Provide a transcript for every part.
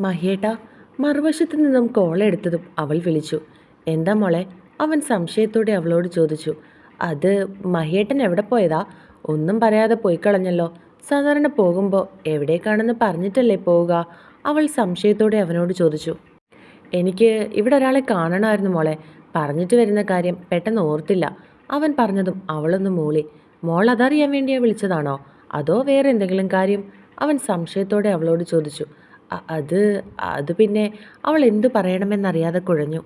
മഹിയേട്ടാ മറുവശത്തു നിന്നും കോളെടുത്തതും അവൾ വിളിച്ചു. എന്താ മോളെ? അവൻ സംശയത്തോടെ അവളോട് ചോദിച്ചു. അത് മഹിയേട്ടൻ എവിടെ പോയതാ? ഒന്നും പറയാതെ പോയി കളഞ്ഞല്ലോ. സാധാരണ പോകുമ്പോൾ എവിടേക്കാണെന്ന് പറഞ്ഞിട്ടല്ലേ പോവുക? അവൾ സംശയത്തോടെ അവനോട് ചോദിച്ചു. എനിക്ക് ഇവിടെ ഒരാളെ കാണണമായിരുന്നു മോളെ. പറഞ്ഞിട്ട് വരുന്ന കാര്യം പെട്ടെന്ന് ഓർത്തില്ല. അവൻ പറഞ്ഞതും അവളൊന്ന് മൂളി. മോൾ അതറിയാൻ വേണ്ടിയാ വിളിച്ചതാണോ? അതോ വേറെ എന്തെങ്കിലും കാര്യം? അവൻ സംശയത്തോടെ അവളോട് ചോദിച്ചു. "അ- അത് അത് പിന്നെ അവൾ എന്തു പറയണമെന്നറിയാതെ കുഴഞ്ഞു.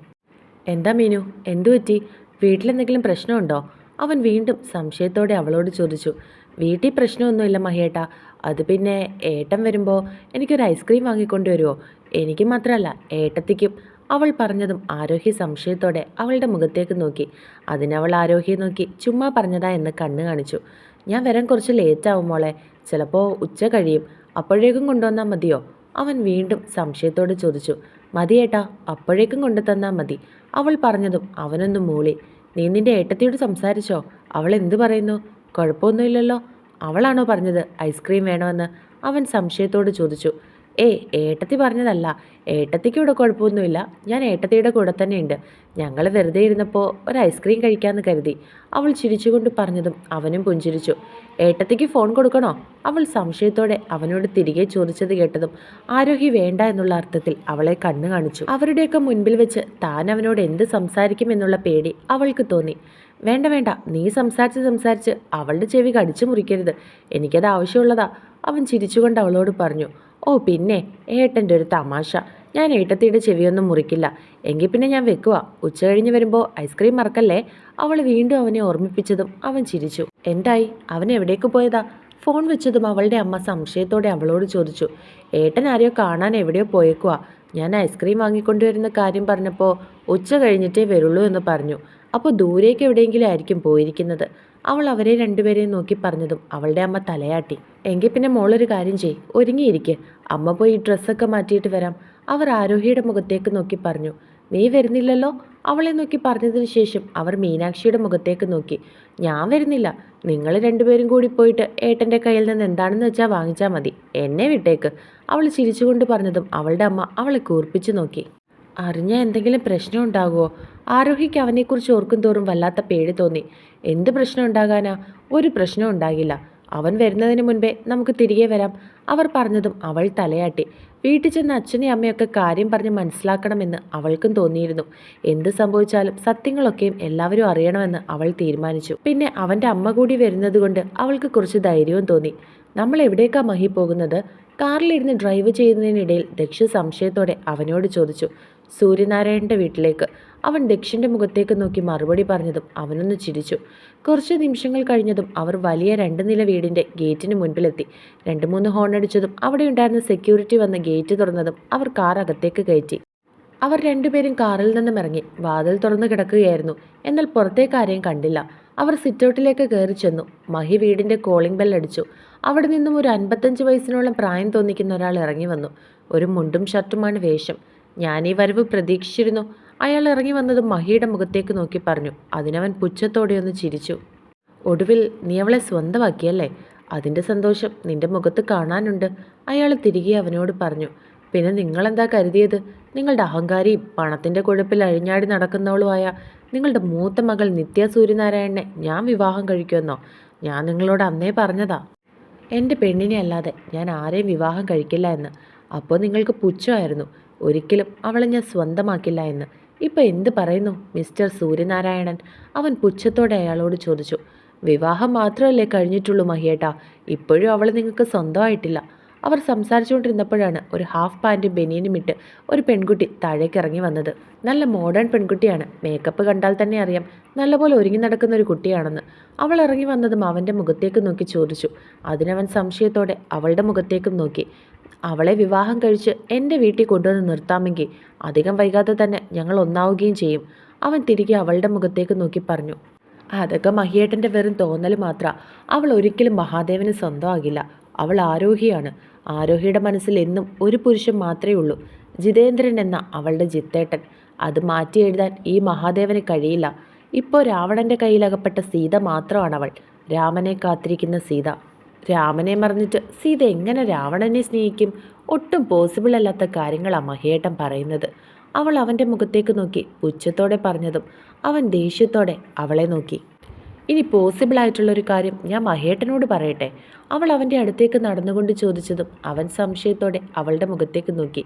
എന്താ മീനു? എന്തു പറ്റി? വീട്ടിലെന്തെങ്കിലും പ്രശ്നമുണ്ടോ? അവൻ വീണ്ടും സംശയത്തോടെ അവളോട് ചോദിച്ചു. വീട്ടിൽ പ്രശ്നമൊന്നുമില്ല മഹിയേട്ടാ. അത് പിന്നെ ഏട്ടൻ വരുമ്പോൾ എനിക്കൊരു ഐസ്ക്രീം വാങ്ങിക്കൊണ്ടുവരുമോ എനിക്ക് മാത്രമല്ല ഏട്ടത്തിക്കും. അവൾ പറഞ്ഞതും ആരോഹി സംശയത്തോടെ അവളുടെ മുഖത്തേക്ക് നോക്കി. അതിനവൾ ആരോഹിയെ നോക്കി ചുമ്മാ പറഞ്ഞതാ എന്ന് കണ്ണ് കാണിച്ചു. ഞാൻ വരാൻ കുറച്ച് ലേറ്റ് ആവും മോളെ. ചിലപ്പോൾ ഉച്ച കഴിയും. അപ്പോഴേക്കും കൊണ്ടുവന്നാൽ മതിയോ? അവൻ വീണ്ടും സംശയത്തോടെ ചോദിച്ചു മതിയേട്ടാ അപ്പോഴേക്കും കൊണ്ടു തന്നാൽ മതി. അവൾ പറഞ്ഞതും അവനൊന്ന് മൂളി നീ നിന്റെ ഏട്ടത്തിയോട് സംസാരിച്ചോ? അവൾ എന്തു പറയുന്നു? കുഴപ്പമൊന്നുമില്ലല്ലോ. അവളാണോ പറഞ്ഞത് ഐസ്ക്രീം വേണമെന്ന്? അവൻ സംശയത്തോട് ചോദിച്ചു ഏയ് ഏട്ടത്തി പറഞ്ഞതല്ല. ഏട്ടത്തിക്ക് ഇവിടെ കുഴപ്പമൊന്നുമില്ല. ഞാൻ ഏട്ടത്തിയുടെ കൂടെ തന്നെയുണ്ട്. ഞങ്ങൾ വെറുതെ ഇരുന്നപ്പോൾ ഒരു ഐസ്ക്രീം കഴിക്കാമെന്ന് കരുതി. അവൾ ചിരിച്ചുകൊണ്ട് പറഞ്ഞതും അവനും പുഞ്ചിരിച്ചു. ഏട്ടത്തിക്ക് ഫോൺ കൊടുക്കണോ? അവൾ സംശയത്തോടെ അവനോട് തിരികെ ചോദിച്ചത് കേട്ടതും ആരോഹി വേണ്ട എന്നുള്ള അർത്ഥത്തിൽ അവളെ കണ്ണു കാണിച്ചു. അവരുടെയൊക്കെ മുൻപിൽ വെച്ച് താൻ അവനോട് എന്ത് സംസാരിക്കും എന്നുള്ള പേടി അവൾക്ക് തോന്നി. വേണ്ട വേണ്ട നീ സംസാരിച്ച് സംസാരിച്ച് അവളുടെ ചെവി കടിച്ചു മുറിക്കരുത്. എനിക്കത് ആവശ്യമുള്ളതാ. അവൻ ചിരിച്ചുകൊണ്ട് അവളോട് പറഞ്ഞു. ഓ പിന്നെ. ഏട്ടന്റെ ഒരു തമാശ. ഞാൻ ഏട്ടത്തിയുടെ ചെവിയൊന്നും മുറിക്കില്ല. എങ്കിൽ പിന്നെ ഞാൻ വെക്കുക ഉച്ച കഴിഞ്ഞ് വരുമ്പോൾ ഐസ്ക്രീം മറക്കല്ലേ? അവൾ വീണ്ടും അവനെ ഓർമ്മിപ്പിച്ചതും അവൻ ചിരിച്ചു. എന്തായി? അവൻ എവിടേക്ക് പോയതാ? ഫോൺ വെച്ചതും അവളുടെ അമ്മ സംശയത്തോടെ അവളോട് ചോദിച്ചു. ഏട്ടൻ ആരെയോ കാണാൻ എവിടെയോ പോയേക്കുക ഞാൻ ഐസ്ക്രീം വാങ്ങിക്കൊണ്ടുവരുന്ന കാര്യം പറഞ്ഞപ്പോൾ ഉച്ച കഴിഞ്ഞിട്ടേ വരുള്ളൂ എന്ന് പറഞ്ഞു. അപ്പോൾ ദൂരേക്ക് എവിടെയെങ്കിലും ആയിരിക്കും പോയിരിക്കുന്നത്. അവൾ അവരെ രണ്ടുപേരെയും നോക്കി പറഞ്ഞതും അവളുടെ അമ്മ തലയാട്ടി. എങ്കിൽ പിന്നെ മോളൊരു കാര്യം ചെയ് ഒരുങ്ങിയിരിക്കെ. അമ്മ പോയി ഡ്രസ്സൊക്കെ മാറ്റിയിട്ട് വരാം. അവർ ആരോഹിയുടെ മുഖത്തേക്ക് നോക്കി പറഞ്ഞു. നീ വരുന്നില്ലല്ലോ? അവളെ നോക്കി പറഞ്ഞതിന് ശേഷം അവർ മീനാക്ഷിയുടെ മുഖത്തേക്ക് നോക്കി. ഞാൻ വരുന്നില്ല. നിങ്ങൾ രണ്ടുപേരും കൂടി പോയിട്ട് ഏട്ടന്റെ കയ്യിൽ നിന്ന് എന്താണെന്ന് വെച്ചാൽ വാങ്ങിച്ചാൽ മതി. എന്നെ വിട്ടേക്ക്. അവൾ ചിരിച്ചുകൊണ്ട് പറഞ്ഞതും അവളുടെ അമ്മ അവളെ കൂർപ്പിച്ചു നോക്കി. അറിഞ്ഞ എന്തെങ്കിലും പ്രശ്നം ഉണ്ടാകുമോ ആരോഹിക്ക് അവനെക്കുറിച്ച് ഓർക്കും തോറും വല്ലാത്ത പേടി തോന്നി. എന്ത് പ്രശ്നം ഉണ്ടാകാനാ? ഒരു പ്രശ്നം ഉണ്ടാകില്ല. അവൻ വരുന്നതിന് മുൻപേ നമുക്ക് തിരികെ വരാം. അവർ പറഞ്ഞതും അവൾ തലയാട്ടി. വീട്ടിൽ ചെന്ന് അച്ഛനെയും അമ്മയൊക്കെ കാര്യം പറഞ്ഞ് മനസ്സിലാക്കണമെന്ന് അവൾക്കും തോന്നിയിരുന്നു. എന്ത് സംഭവിച്ചാലും സത്യങ്ങളൊക്കെയും എല്ലാവരും അറിയണമെന്ന് അവൾ തീരുമാനിച്ചു. പിന്നെ അവന്റെ അമ്മ കൂടി വരുന്നത് കൊണ്ട് അവൾക്ക് കുറച്ച് ധൈര്യവും തോന്നി. നമ്മൾ എവിടേക്കാ മഹി പോകുന്നത്? കാറിലിരുന്ന് ഡ്രൈവ് ചെയ്യുന്നതിനിടയിൽ ദക്ഷ സംശയത്തോടെ അവനോട് ചോദിച്ചു. സൂര്യനാരായണന്റെ വീട്ടിലേക്ക്. അവൻ ദക്ഷിന്റെ മുഖത്തേക്ക് നോക്കി മറുപടി പറഞ്ഞതും അവനൊന്ന് ചിരിച്ചു. കുറച്ച് നിമിഷങ്ങൾ കഴിഞ്ഞതും അവർ വലിയ രണ്ട് നില വീടിന്റെ ഗേറ്റിന് മുൻപിലെത്തി. രണ്ട് മൂന്ന് ഹോൺ അടിച്ചതും അവിടെ ഉണ്ടായിരുന്ന സെക്യൂരിറ്റി വന്ന് ഗേറ്റ് തുറന്നതും അവർ കാർ അകത്തേക്ക് കയറ്റി. അവർ രണ്ടുപേരും കാറിൽ നിന്നും ഇറങ്ങി. വാതിൽ തുറന്നു കിടക്കുകയായിരുന്നു. എന്നാൽ പുറത്തേക്ക് ആരെയും കണ്ടില്ല. അവർ സിറ്റൗട്ടിലേക്ക് കയറി ചെന്നു. മഹി വീടിന്റെ കോളിംഗ് ബെൽ അടിച്ചു. അവിടെ നിന്നും ഒരു അൻപത്തഞ്ച് വയസ്സിനോളം പ്രായം തോന്നിക്കുന്ന ഒരാൾ ഇറങ്ങി വന്നു. ഒരു മുണ്ടും ഷർട്ടുമാണ് വേഷം. ഞാൻ ഈ വരവ് പ്രതീക്ഷിച്ചിരുന്നു. അയാൾ ഇറങ്ങി വന്നത് മഹിയുടെ മുഖത്തേക്ക് നോക്കി പറഞ്ഞു. അതിനവൻ പുച്ഛത്തോടെ ഒന്ന് ചിരിച്ചു. ഒടുവിൽ നീ അവളെ സ്വന്തമാക്കിയല്ലേ? അതിന്റെ സന്തോഷം നിന്റെ മുഖത്ത് കാണാനുണ്ട് അയാൾ തിരികെ അവനോട് പറഞ്ഞു. പിന്നെ നിങ്ങളെന്താ കരുതിയത്? നിങ്ങളുടെ അഹങ്കാരിയും പണത്തിന്റെ കുഴപ്പിൽ അഴിഞ്ഞാടി നടക്കുന്നവളുമായ നിങ്ങളുടെ മൂത്ത മകൾ നിത്യ സൂര്യനാരായണനെ ഞാൻ വിവാഹം കഴിക്കുമെന്നോ? ഞാൻ നിങ്ങളോട് അന്നേ പറഞ്ഞതാ. എന്റെ പെണ്ണിനെ അല്ലാതെ ഞാൻ ആരെയും വിവാഹം കഴിക്കില്ല എന്ന്. അപ്പോൾ നിങ്ങൾക്ക് പുച്ഛമായിരുന്നു. ഒരിക്കലും അവളെ ഞാൻ സ്വന്തമാക്കില്ല എന്ന്. ഇപ്പം എന്ത് പറയുന്നു? മിസ്റ്റർ സൂര്യനാരായണൻ. അവൻ പുച്ഛത്തോടെ അയാളോട് ചോദിച്ചു. വിവാഹം മാത്രമല്ലേ കഴിഞ്ഞിട്ടുള്ളൂ മഹിയേട്ടാ. ഇപ്പോഴും അവൾ നിങ്ങൾക്ക് സ്വന്തമായിട്ടില്ല. അവർ സംസാരിച്ചുകൊണ്ടിരുന്നപ്പോഴാണ് ഒരു ഹാഫ് പാന്റും ബനിയനും ഇട്ട് ഒരു പെൺകുട്ടി താഴേക്ക് ഇറങ്ങി വന്നത്. നല്ല മോഡേൺ പെൺകുട്ടിയാണ്. മേക്കപ്പ് കണ്ടാൽ തന്നെ അറിയാം. നല്ലപോലെ ഒരുങ്ങി നടക്കുന്ന ഒരു കുട്ടിയാണെന്ന്. അവൾ ഇറങ്ങി വന്നതും അവന്റെ മുഖത്തേക്ക് നോക്കി ചോദിച്ചു. അതിനവൻ സംശയത്തോടെ അവളുടെ മുഖത്തേക്കും നോക്കി. അവളെ വിവാഹം കഴിച്ച് എന്റെ വീട്ടിൽ കൊണ്ടുവന്ന് നിർത്താമെങ്കിൽ അധികം വൈകാതെ തന്നെ ഞങ്ങൾ ഒന്നാവുകയും ചെയ്യും. അവൻ തിരികെ അവളുടെ മുഖത്തേക്ക് നോക്കി പറഞ്ഞു. അതൊക്കെ മഹിയേട്ടന്റെ വെറും തോന്നൽ മാത്ര. അവൾ ഒരിക്കലും മഹാദേവന് സ്വന്തമാകില്ല. അവൾ ആരോഹിയാണ്. ആരോഹിയുടെ മനസ്സിൽ എന്നും ഒരു പുരുഷൻ മാത്രമേ ഉള്ളൂ. ജിതേന്ദ്രൻ എന്ന അവളുടെ ജിത്തേട്ടൻ. അത് മാറ്റി എഴുതാൻ ഈ മഹാദേവന് കഴിയില്ല. ഇപ്പോൾ രാവണന്റെ കയ്യിലകപ്പെട്ട സീത മാത്രമാണ് അവൾ രാമനെ കാത്തിരിക്കുന്ന സീത. രാമനെ മറന്നിട്ട് സീത എങ്ങനെ രാവണനെ സ്നേഹിക്കും? ഒട്ടും പോസിബിൾ അല്ലാത്ത കാര്യങ്ങളാണ് മഹേട്ടൻ പറയുന്നത്. അവൾ അവന്റെ മുഖത്തേക്ക് നോക്കി പുച്ഛത്തോടെ പറഞ്ഞതും അവൻ ദേഷ്യത്തോടെ അവളെ നോക്കി. ഇനി പോസിബിൾ ആയിട്ടുള്ളൊരു കാര്യം ഞാൻ മഹേട്ടനോട് പറയട്ടെ. അവൾ അവന്റെ അടുത്തേക്ക് നടന്നുകൊണ്ട് ചോദിച്ചതും അവൻ സംശയത്തോടെ അവളുടെ മുഖത്തേക്ക് നോക്കി.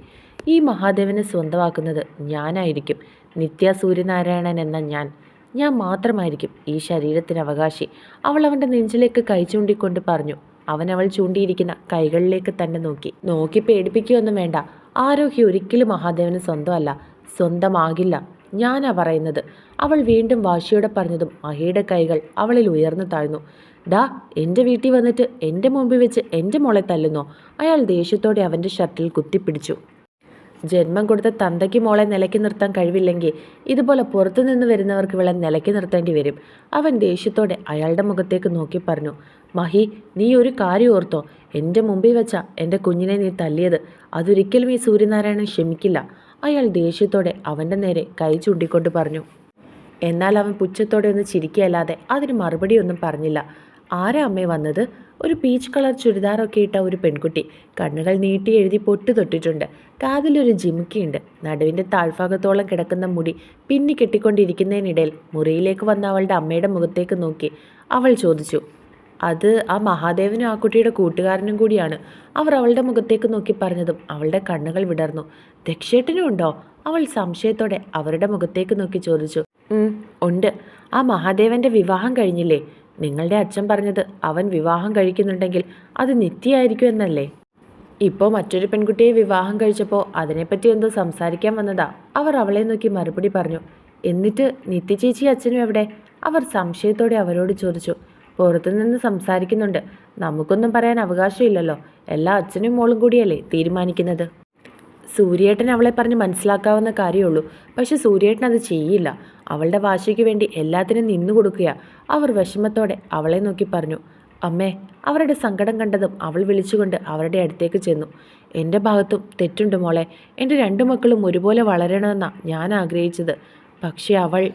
ഈ മഹാദേവനെ സ്വന്തമാക്കുന്നത് ഞാനായിരിക്കും. നിത്യ സൂര്യനാരായണൻ എന്ന ഞാൻ. ഞാൻ മാത്രമായിരിക്കും ഈ ശരീരത്തിന് അവകാശി അവൾ അവന്റെ നെഞ്ചിലേക്ക് കൈ ചൂണ്ടിക്കൊണ്ട് പറഞ്ഞു അവൻ അവൾ ചൂണ്ടിയിരിക്കുന്ന കൈകളിലേക്ക് തന്നെ നോക്കി. നോക്കി പേടിപ്പിക്കുകയൊന്നും വേണ്ട. ആരോഹി ഒരിക്കലും മഹാദേവന് സ്വന്തമല്ല. സ്വന്തമാകില്ല. ഞാനാ പറയുന്നത്. അവൾ വീണ്ടും വാശിയോടെ പറഞ്ഞതും മഹിയുടെ കൈകൾ അവളിൽ ഉയർന്നു താഴ്ന്നു. ഡാ എന്റെ വീട്ടിൽ വന്നിട്ട് എന്റെ മുമ്പിൽ വെച്ച് എന്റെ മോളെ തല്ലുന്നോ? അയാൾ ദേഷ്യത്തോടെ അവന്റെ ഷർട്ടിൽ കുത്തിപ്പിടിച്ചു. ജന്മം കൊടുത്ത തന്തയ്ക്ക് മോളെ നിലയ്ക്ക് നിർത്താൻ കഴിവില്ലെങ്കിൽ ഇതുപോലെ പുറത്തുനിന്ന് വരുന്നവർക്ക് ഇവളെ നിലയ്ക്ക് നിർത്തേണ്ടി വരും. അവൻ ദേഷ്യത്തോടെ അയാളുടെ മുഖത്തേക്ക് നോക്കി പറഞ്ഞു. മഹി നീ ഒരു കാര്യം ഓർത്തോ. എന്റെ മുമ്പിൽ വെച്ച എന്റെ കുഞ്ഞിനെ നീ തല്ലിയത്. അതൊരിക്കലും ഈ സൂര്യനാരായണൻ ക്ഷമിക്കില്ല. അയാൾ ദേഷ്യത്തോടെ അവന്റെ നേരെ കൈ ചൂണ്ടിക്കൊണ്ട് പറഞ്ഞു. എന്നാൽ അവൻ പുച്ഛത്തോടെ ഒന്ന് ചിരിക്കുകയല്ലാതെ അതിന് മറുപടിയൊന്നും പറഞ്ഞില്ല. ആരാ അമ്മേ വന്നത്? ഒരു പീച്ച് കളർ ചുരിദാറൊക്കെ ഇട്ട ഒരു പെൺകുട്ടി. കണ്ണുകൾ നീട്ടി എഴുതി പൊട്ടു തൊട്ടിട്ടുണ്ട്. കാതിലൊരു ജിമുക്കിയുണ്ട്. നടുവിന്റെ താഴ്ഭാഗത്തോളം കിടക്കുന്ന മുടി പിന്നി കെട്ടിക്കൊണ്ടിരിക്കുന്നതിനിടയിൽ മുറിയിലേക്ക് വന്ന അവളുടെ അമ്മയുടെ മുഖത്തേക്ക് നോക്കി. അവൾ ചോദിച്ചു അത് ആ മഹാദേവനും ആ കുട്ടിയുടെ കൂട്ടുകാരനും കൂടിയാണ്. അവർ അവളുടെ മുഖത്തേക്ക് നോക്കി പറഞ്ഞതും അവളുടെ കണ്ണുകൾ വിടർന്നു. ദക്ഷേട്ടനും ഉണ്ടോ? അവൾ സംശയത്തോടെ അവരുടെ മുഖത്തേക്ക് നോക്കി ചോദിച്ചു. ഉണ്ട്. ആ മഹാദേവന്റെ വിവാഹം കഴിഞ്ഞില്ലേ? നിങ്ങളുടെ അച്ഛൻ പറഞ്ഞത് അവൻ വിവാഹം കഴിക്കുന്നുണ്ടെങ്കിൽ അത് നിത്യായിരിക്കും എന്നല്ലേ? ഇപ്പോൾ മറ്റൊരു പെൺകുട്ടിയെ വിവാഹം കഴിച്ചപ്പോൾ അതിനെപ്പറ്റി എന്തോ സംസാരിക്കാൻ വന്നതാ. അവർ അവളെ നോക്കി മറുപടി പറഞ്ഞു. എന്നിട്ട് നിത്യ ചേച്ചി അച്ഛനും എവിടെ? അവർ സംശയത്തോടെ അവരോട് ചോദിച്ചു. പുറത്തുനിന്ന് സംസാരിക്കുന്നുണ്ട്. നമുക്കൊന്നും പറയാൻ അവകാശമില്ലല്ലോ. എല്ലാ അച്ഛനും മോളും കൂടിയല്ലേ തീരുമാനിക്കുന്നത്? സൂര്യേട്ടൻ അവളെ പറഞ്ഞ് മനസ്സിലാക്കാവുന്ന കാര്യമുള്ളൂ. പക്ഷെ സൂര്യേട്ടൻ അത് ചെയ്യില്ല. അവളുടെ വാശിക്ക് വേണ്ടി എല്ലാത്തിനും നിന്നു കൊടുക്കുക. അവർ വിഷമത്തോടെ അവളെ നോക്കി പറഞ്ഞു അമ്മേ അവരുടെ സങ്കടം കണ്ടതും അവൾ വിളിച്ചുകൊണ്ട് അവരുടെ അടുത്തേക്ക് ചെന്നു. എന്റെ ഭാഗത്തും തെറ്റുണ്ട് മോളെ. എന്റെ രണ്ടു മക്കളും ഒരുപോലെ വളരണമെന്നാണ് ഞാൻ ആഗ്രഹിച്ചത്. പക്ഷേ അവൾ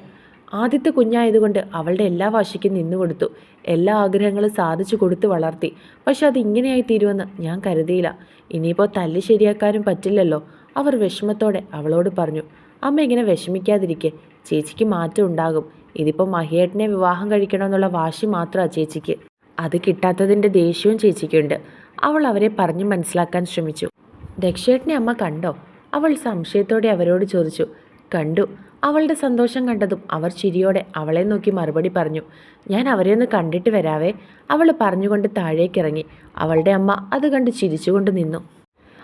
ആദ്യത്തെ കുഞ്ഞായതുകൊണ്ട് അവളുടെ എല്ലാ വാശിക്കും നിന്നു കൊടുത്തു. എല്ലാ ആഗ്രഹങ്ങളും സാധിച്ചു കൊടുത്തു വളർത്തി. പക്ഷെ അത് ഇങ്ങനെയായി തീരുമെന്ന് ഞാൻ കരുതിയില്ല. ഇനിയിപ്പോൾ തല്ലി ശരിയാക്കാനും പറ്റില്ലല്ലോ. അവർ വിഷമത്തോടെ അവളോട് പറഞ്ഞു അമ്മ ഇങ്ങനെ വിഷമിക്കാതിരിക്കെ. ചേച്ചിക്ക് മാറ്റം ഉണ്ടാകും. ഇതിപ്പോൾ മഹിയേട്ടനെ വിവാഹം കഴിക്കണമെന്നുള്ള വാശി മാത്രമാണ് ചേച്ചിക്ക്. അത് കിട്ടാത്തതിന്റെ ദേഷ്യവും ചേച്ചിക്കുണ്ട്. അവൾ അവരെ പറഞ്ഞു മനസ്സിലാക്കാൻ ശ്രമിച്ചു. ദക്ഷേട്ടനെ അമ്മ കണ്ടോ? അവൾ സംശയത്തോടെ അവരോട് ചോദിച്ചു കണ്ടു. അവളുടെ സന്തോഷം കണ്ടതും അവർ ചിരിയോടെ അവളെ നോക്കി മറുപടി പറഞ്ഞു ഞാൻ അവരെ ഒന്ന് കണ്ടിട്ട് വരാവേ. അവൾ പറഞ്ഞുകൊണ്ട് താഴേക്കിറങ്ങി. അവളുടെ അമ്മ അത് കണ്ട് ചിരിച്ചുകൊണ്ട് നിന്നു.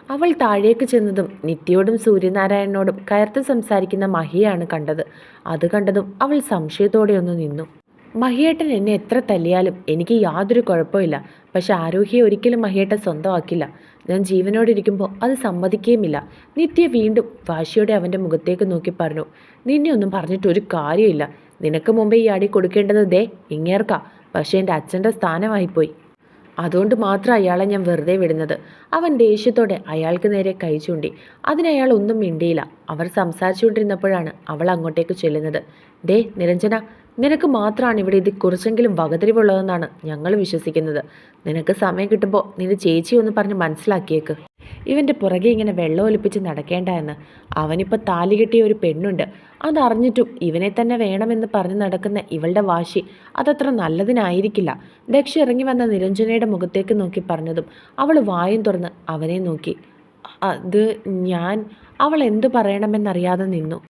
അവൾ താഴേക്ക് ചെന്നതും നിത്യയോടും സൂര്യനാരായണനോടും കയർത്ത് സംസാരിക്കുന്ന മഹിയാണ് കണ്ടത്. അത് കണ്ടതും അവൾ സംശയത്തോടെ ഒന്ന് നിന്നു. മഹിയേട്ടൻ എന്നെ എത്ര തല്ലിയാലും എനിക്ക് യാതൊരു കുഴപ്പമില്ല. പക്ഷെ ആരോഹിയെ ഒരിക്കലും മഹിയേട്ടൻ സ്വന്തമാക്കില്ല. ഞാൻ ജീവനോടിരിക്കുമ്പോൾ അത് സമ്മതിക്കുകയുമില്ല നിത്യ വീണ്ടും വാശിയോടെ അവന്റെ മുഖത്തേക്ക് നോക്കി പറഞ്ഞു നിന്നെ ഒന്നും പറഞ്ഞിട്ട് ഒരു കാര്യമില്ല നിനക്ക് മുമ്പേ ഈ അടി കൊടുക്കേണ്ടത് ദേ ഇങ്ങേർക്കാ. പക്ഷേ എന്റെ അച്ഛന്റെ സ്ഥാനമായിപ്പോയി. അതുകൊണ്ട് മാത്രം അയാളെ ഞാൻ വെറുതെ വിടുന്നത്. അവൻ ദേഷ്യത്തോടെ അയാൾക്ക് നേരെ കൈ ചൂണ്ടി. അതിനയാൾ ഒന്നും മിണ്ടിയില്ല. അവർ സംസാരിച്ചുകൊണ്ടിരുന്നപ്പോഴാണ് അവൾ അങ്ങോട്ടേക്ക് ചെല്ലുന്നത്. ദേ നിരഞ്ജന നിനക്ക് മാത്രമാണ് ഇവിടെ ഇത് കുറച്ചെങ്കിലും വകതിരിവുള്ളതെന്നാണ് ഞങ്ങൾ വിശ്വസിക്കുന്നത്. നിനക്ക് സമയം കിട്ടുമ്പോൾ നിന്റെ ചേച്ചി ഒന്ന് പറഞ്ഞ് മനസ്സിലാക്കിയേക്ക്. ഇവന്റെ പുറകെ ഇങ്ങനെ വെള്ളം ഒലിപ്പിച്ച് നടക്കേണ്ട എന്ന്. അവനിപ്പോൾ താലി കെട്ടിയ ഒരു പെണ്ണുണ്ട്. അതറിഞ്ഞിട്ടും ഇവനെ തന്നെ വേണമെന്ന് പറഞ്ഞ് നടക്കുന്ന ഇവളുടെ വാശി അതത്ര നല്ലതിനായിരിക്കില്ല. ദക്ഷ ഇറങ്ങി വന്ന നിരഞ്ജനയുടെ മുഖത്തേക്ക് നോക്കി പറഞ്ഞതും അവൾ വായും തുറന്ന് അവനെ നോക്കി. അത് ഞാൻ. അവൾ എന്തു പറയണമെന്നറിയാതെ നിന്നു.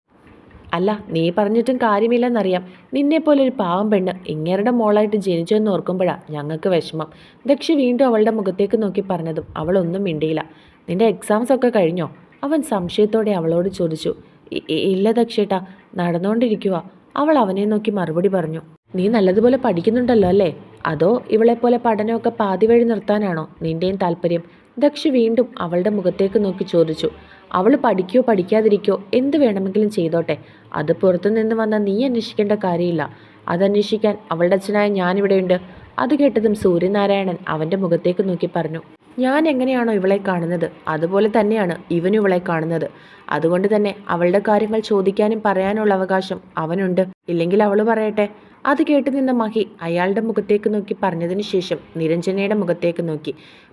അല്ല നീ പറഞ്ഞിട്ടും കാര്യമില്ലെന്നറിയാം. നിന്നെപ്പോലെ ഒരു പാവം പെണ്ണ് ഇങ്ങേരുടെ മോളായിട്ട് ജനിച്ചെന്ന് ഓർക്കുമ്പോഴാണ് ഞങ്ങൾക്ക് വിഷമം. ദക്ഷി വീണ്ടും അവളുടെ മുഖത്തേക്ക് നോക്കി പറഞ്ഞതും അവളൊന്നും മിണ്ടിയില്ല. നിന്റെ എക്സാംസ് ഒക്കെ കഴിഞ്ഞോ? അവൻ സംശയത്തോടെ അവളോട് ചോദിച്ചു. "ഇ- ഇ- ഇല്ല ദക്ഷേട്ടാ നടന്നുകൊണ്ടിരിക്കുക അവൾ അവനെ നോക്കി മറുപടി പറഞ്ഞു. നീ നല്ലതുപോലെ പഠിക്കുന്നുണ്ടല്ലോ അല്ലേ? അതോ ഇവളെപ്പോലെ പഠനമൊക്കെ പാതി വഴി നിർത്താനാണോ നിന്റെയും താല്പര്യം? ദക്ഷി വീണ്ടും അവളുടെ മുഖത്തേക്ക് നോക്കി ചോദിച്ചു. അവൾ പഠിക്കോ പഠിക്കാതിരിക്കോ എന്ത് വേണമെങ്കിലും ചെയ്തോട്ടെ. അത് പുറത്തുനിന്ന് വന്ന നീ അന്വേഷിക്കേണ്ട കാര്യമില്ല. അതന്വേഷിക്കാൻ അവളുടെ അച്ഛനായ ഞാനിവിടെയുണ്ട്. അത് കേട്ടതും സൂര്യനാരായണൻ അവന്റെ മുഖത്തേക്ക് നോക്കി പറഞ്ഞു ഞാൻ എങ്ങനെയാണോ ഇവളെ കാണുന്നത്? അതുപോലെ തന്നെയാണ് ഇവനും ഇവളെ കാണുന്നത്. അതുകൊണ്ട് തന്നെ അവളുടെ കാര്യങ്ങൾ ചോദിക്കാനും പറയാനുള്ള അവകാശം അവനുണ്ട്. ഇല്ലെങ്കിൽ അവൾ പറയട്ടെ? അത് കേട്ട് നിന്ന മഹി അയാളുടെ മുഖത്തേക്ക് നോക്കി പറഞ്ഞതിന് ശേഷം നിരഞ്ജനയുടെ മുഖത്തേക്ക് നോക്കി.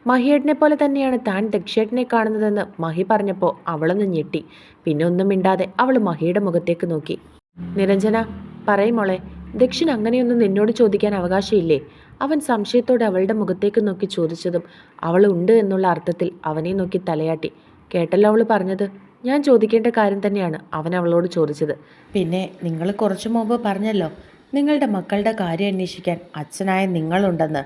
മഹിയേട്ടനെ പോലെ തന്നെയാണ് താൻ ദക്ഷേട്ടനെ കാണുന്നതെന്ന് മഹി പറഞ്ഞപ്പോൾ അവളൊന്ന് ഞെട്ടി. പിന്നെ ഒന്നും മിണ്ടാതെ അവൾ മഹിയുടെ മുഖത്തേക്ക് നോക്കി. നിരഞ്ജന പറയുമോളെ മോളെ ദക്ഷിൺ അങ്ങനെയൊന്നും നിന്നോട് ചോദിക്കാൻ അവകാശമില്ലേ? അവൻ സംശയത്തോടെ അവളുടെ മുഖത്തേക്ക് നോക്കി ചോദിച്ചതും അവൾ ഉണ്ട് എന്നുള്ള അർത്ഥത്തിൽ അവനെ നോക്കി തലയാട്ടി. കേട്ടല്ലോ അവൾ പറഞ്ഞത്? ഞാൻ ചോദിക്കേണ്ട കാര്യം തന്നെയാണ് അവൻ അവളോട് ചോദിച്ചത്. പിന്നെ നിങ്ങൾ കുറച്ചു മുമ്പ് പറഞ്ഞല്ലോ നിങ്ങളുടെ മക്കളുടെ കാര്യം അന്വേഷിക്കാൻ അച്ഛനായ നിങ്ങളുണ്ടെന്ന്.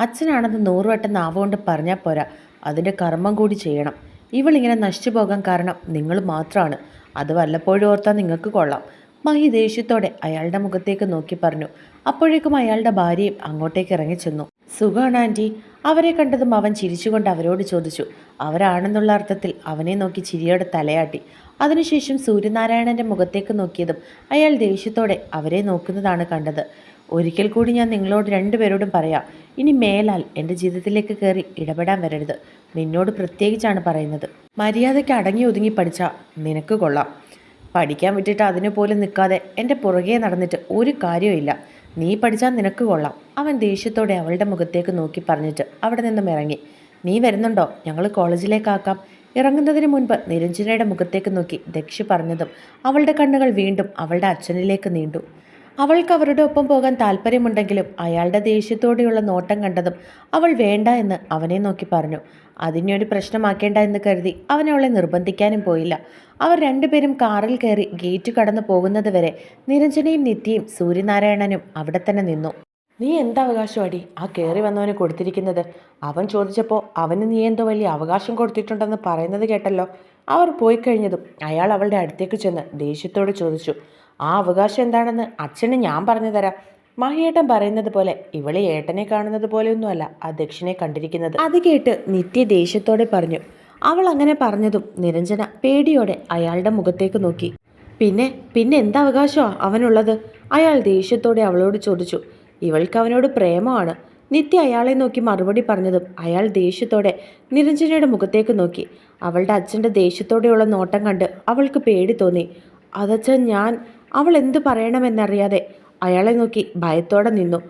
അച്ഛനാണെന്ന് നൂറുവട്ടം നാവുകൊണ്ട് പറഞ്ഞാൽ പോരാ. അതിന്റെ കർമ്മം കൂടി ചെയ്യണം. ഇവളിങ്ങനെ നശിച്ചു പോകാൻ കാരണം നിങ്ങൾ മാത്രമാണ് അത് വല്ലപ്പോഴും ഓർത്താൽ നിങ്ങൾക്ക് കൊള്ളാം. മഹി ദേഷ്യത്തോടെ അയാളുടെ മുഖത്തേക്ക് നോക്കി പറഞ്ഞു. അപ്പോഴേക്കും അയാളുടെ ഭാര്യയും അങ്ങോട്ടേക്ക് ഇറങ്ങി ചെന്നു സുഖമാണ് ആന്റി അവരെ കണ്ടതും അവൻ ചിരിച്ചുകൊണ്ട് അവരോട് ചോദിച്ചു അവരാണെന്നുള്ള അർത്ഥത്തിൽ അവനെ നോക്കി ചിരിയോടെ തലയാട്ടി. അതിനുശേഷം സൂര്യനാരായണന്റെ മുഖത്തേക്ക് നോക്കിയതും അയാൾ ദേഷ്യത്തോടെ അവരെ നോക്കുന്നതാണ് കണ്ടത്. ഒരിക്കൽ കൂടി ഞാൻ നിങ്ങളോട് രണ്ടുപേരോടും പറയാം ഇനി മേലാൽ എന്റെ ജീവിതത്തിലേക്ക് കയറി ഇടപെടാൻ വരരുത്. നിന്നോട് പ്രത്യേകിച്ചാണ് പറയുന്നത്. മര്യാദയ്ക്ക് അടങ്ങി ഒതുങ്ങി പഠിച്ചാൽ നിനക്ക് കൊള്ളാം. പഠിക്കാൻ വിട്ടിട്ട് അതിനു പോലും നിൽക്കാതെ എന്റെ പുറകെ നടന്നിട്ട് ഒരു കാര്യമില്ല നീ പഠിച്ചാൽ നിനക്ക് കൊള്ളാം. അവൻ ദേഷ്യത്തോടെ അവളുടെ മുഖത്തേക്ക് നോക്കി പറഞ്ഞിട്ട് അവിടെ നിന്നും ഇറങ്ങി. നീ വരുന്നുണ്ടോ? ഞങ്ങൾ കോളേജിലേക്കാക്കാം. ഇറങ്ങുന്നതിന് മുൻപ് നിരഞ്ജനയുടെ മുഖത്തേക്ക് നോക്കി ദക്ഷി പറഞ്ഞതും അവളുടെ കണ്ണുകൾ വീണ്ടും അവളുടെ അച്ഛനിലേക്ക് നീണ്ടു. അവൾക്ക് അവരുടെ ഒപ്പം പോകാൻ താല്പര്യമുണ്ടെങ്കിലും അയാളുടെ ദേഷ്യത്തോടെയുള്ള നോട്ടം കണ്ടതും അവൾ വേണ്ട എന്ന് അവനെ നോക്കി പറഞ്ഞു. അതിനെ ഒരു പ്രശ്നമാക്കേണ്ട എന്ന് കരുതി അവൻ അവളെ നിർബന്ധിക്കാനും പോയില്ല. അവർ രണ്ടുപേരും കാറിൽ കയറി ഗേറ്റ് കടന്നു പോകുന്നത് വരെ നിരഞ്ജനയും നിത്യയും സൂര്യനാരായണനും അവിടെ തന്നെ നിന്നു. നീ എന്താ അവകാശമാടി ആ കയറി വന്നവന് കൊടുത്തിരിക്കുന്നത്? അവൻ ചോദിച്ചപ്പോൾ അവന് നീ എന്തോ വലിയ അവകാശം കൊടുത്തിട്ടുണ്ടെന്ന് പറയുന്നത് കേട്ടല്ലോ അവർ പോയി കഴിഞ്ഞതും അയാൾ അവളുടെ അടുത്തേക്ക് ചെന്ന് ദേഷ്യത്തോട് ചോദിച്ചു. ആ അവകാശം എന്താണെന്ന് അച്ഛന് ഞാൻ പറഞ്ഞു തരാം. മഹിയേട്ടൻ പറയുന്നത് പോലെ ഇവളെ ഏട്ടനെ കാണുന്നത് പോലെയൊന്നുമല്ല ആ ദക്ഷിണെ കണ്ടിരിക്കുന്നത്. അത് കേട്ട് നിത്യ ദേഷ്യത്തോടെ പറഞ്ഞു. അവൾ അങ്ങനെ പറഞ്ഞതും നിരഞ്ജന പേടിയോടെ അയാളുടെ മുഖത്തേക്ക് നോക്കി. പിന്നെ പിന്നെ എന്താ അവനുള്ളത്? അയാൾ ദേഷ്യത്തോടെ അവളോട് ചോദിച്ചു. ഇവൾക്ക് അവനോട് പ്രേമമാണ്. നിത്യ അയാളെ നോക്കി മറുപടി പറഞ്ഞതും അയാൾ ദേഷ്യത്തോടെ നിരഞ്ജനയുടെ മുഖത്തേക്ക് നോക്കി. അവളുടെ അച്ഛന്റെ ദേഷ്യത്തോടെയുള്ള നോട്ടം കണ്ട് അവൾക്ക് പേടി തോന്നി. അതച്ഛൻ ഞാൻ അവൾ എന്തു പറയണമെന്നറിയാതെ അയാളെ നോക്കി ഭയത്തോടെ നിന്നു.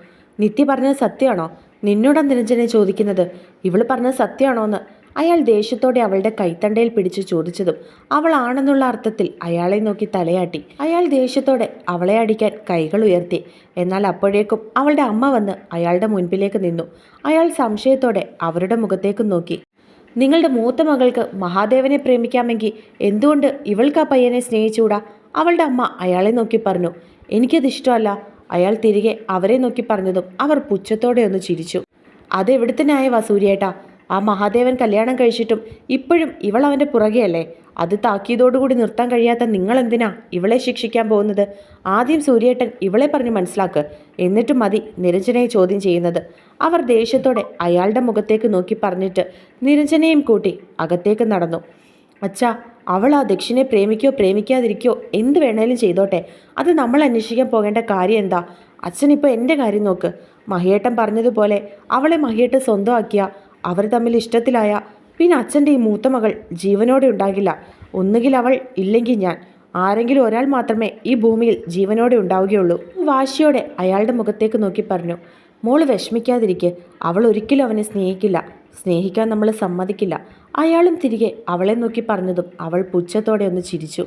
നിത്യ പറഞ്ഞത് സത്യമാണോ? നിന്നോടാ നിരഞ്ജനെ ചോദിക്കുന്നത്? ഇവൾ പറഞ്ഞത് സത്യമാണോ എന്ന് അയാൾ ദേഷ്യത്തോടെ അവളുടെ കൈത്തണ്ടയിൽ പിടിച്ച് ചോദിച്ചതും അവളാണെന്നുള്ള അർത്ഥത്തിൽ അയാളെ നോക്കി തലയാട്ടി. അയാൾ ദേഷ്യത്തോടെ അവളെ അടിക്കാൻ കൈകൾ ഉയർത്തി. എന്നാൽ അപ്പോഴേക്കും അവളുടെ അമ്മ വന്ന് അയാളുടെ മുൻപിലേക്ക് നിന്നു. അയാൾ സംശയത്തോടെ അവരുടെ മുഖത്തേക്ക് നോക്കി. നിങ്ങളുടെ മൂത്ത മകൾക്ക് മഹാദേവനെ പ്രേമിക്കാമെങ്കിൽ എന്തുകൊണ്ട് ഇവൾക്ക് ആ പയ്യനെ സ്നേഹിച്ചുകൂടാ? അവളുടെ അമ്മ അയാളെ നോക്കി പറഞ്ഞു എനിക്കത് ഇഷ്ടമല്ല. അയാൾ തിരികെ അവരെ നോക്കി പറഞ്ഞതും അവർ പുച്ഛത്തോടെ ഒന്ന് ചിരിച്ചു. അതെവിടുത്തെ ന്യായവാ സൂര്യേട്ടാ ആ മഹാദേവൻ കല്യാണം കഴിച്ചിട്ടും ഇപ്പോഴും ഇവൾ അവന്റെ പുറകെയല്ലേ? അത് താക്കീതോടുകൂടി നിർത്താൻ കഴിയാത്ത നിങ്ങൾ എന്തിനാ ഇവളെ ശിക്ഷിക്കാൻ പോകുന്നത്? ആദ്യം സൂര്യേട്ടൻ ഇവളെ പറഞ്ഞ് മനസ്സിലാക്ക് എന്നിട്ടും മതി നിരഞ്ജനയെ ചോദ്യം ചെയ്യുന്നത്. അവർ ദേഷ്യത്തോടെ അയാളുടെ മുഖത്തേക്ക് നോക്കി പറഞ്ഞിട്ട് നിരഞ്ജനയും കൂട്ടി അകത്തേക്ക് നടന്നു. അച്ഛാ അവൾ ആ ദക്ഷിണെ പ്രേമിക്കോ പ്രേമിക്കാതിരിക്കോ എന്ത് വേണേലും ചെയ്തോട്ടെ. അത് നമ്മൾ അന്വേഷിക്കാൻ പോകേണ്ട കാര്യം എന്താ? അച്ഛനിപ്പോൾ എന്റെ കാര്യം നോക്ക്. മഹിയേട്ടൻ പറഞ്ഞതുപോലെ അവളെ മഹിയേട്ടൻ സ്വന്തമാക്കിയ അവർ തമ്മിൽ ഇഷ്ടത്തിലായ പിന്നെ അച്ഛന്റെ ഈ മൂത്ത മകൾ ജീവനോടെ ഉണ്ടാകില്ല. ഒന്നുകിൽ അവൾ ഇല്ലെങ്കിൽ ഞാൻ. ആരെങ്കിലും ഒരാൾ മാത്രമേ ഈ ഭൂമിയിൽ ജീവനോടെ ഉണ്ടാവുകയുള്ളൂ. വാശിയോടെ അയാളുടെ മുഖത്തേക്ക് നോക്കി പറഞ്ഞു മോൾ വിഷമിക്കാതിരിക്കെ. അവൾ ഒരിക്കലും അവനെ സ്നേഹിക്കില്ല. സ്നേഹിക്കാൻ നമ്മൾ സമ്മതിക്കില്ല. അയാളും തിരികെ അവളെ നോക്കി പറഞ്ഞതും അവൾ പുച്ഛത്തോടെ ഒന്ന് ചിരിച്ചു.